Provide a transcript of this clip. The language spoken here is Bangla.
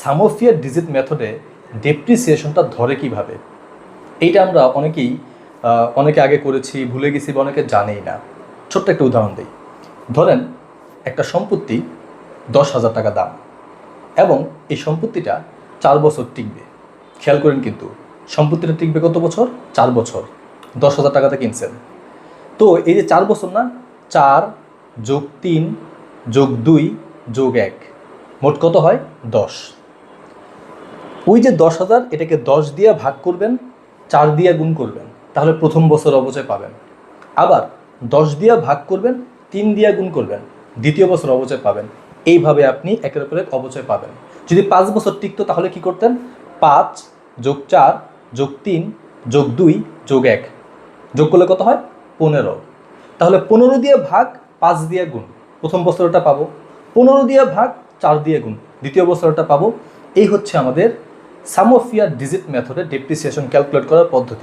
সামোফিয়ার ডিজিট মেথডে ডেপ্রিসিয়েশনটা ধরে কীভাবে? এইটা আমরা অনেকেই অনেকে আগে করেছি, ভুলে গেছি বা অনেকে জানেই না। ছোট্ট একটা উদাহরণ দিই। ধরেন, একটা সম্পত্তি দশ হাজার টাকা দাম এবং এই সম্পত্তিটা চার বছর টিকবে। খেয়াল করেন কিন্তু, সম্পত্তিটা টিকবে কত বছর? চার বছর। দশ হাজার টাকাতে কিনছেন। তো এই যে চার বছর না, চার যোগ তিন যোগ দুই যোগ এক, মোট কত হয়? দশ। ওই যে দশ হাজার, এটাকে দশ দিয়ে ভাগ করবেন, চার দিয়ে গুণ করবেন, তাহলে প্রথম বছর অবচয় পাবেন। আবার দশ দিয়ে ভাগ করবেন, তিন দিয়ে গুণ করবেন, দ্বিতীয় বছর অবচয় পাবেন। এইভাবে আপনি একের পর এক অবচয় পাবেন। যদি পাঁচ বছর টিকতো, তাহলে কি করতেন? পাঁচ যোগ চার যোগ তিন যোগ দুই যোগ এক। যোগ করলে কত হয়? পনেরো। তাহলে পনেরো দিয়ে ভাগ পাঁচ দিয়ে গুণ, প্রথম বছরটা পাবো। পনেরো দিয়ে ভাগ চার দিয়ে গুণ, দ্বিতীয় বছরটা পাবো। এই হচ্ছে আমাদের সামোফিয়া ডিজিট মেথডে ডেপ্রিসিয়েশন ক্যালকুলেট করার পদ্ধতি।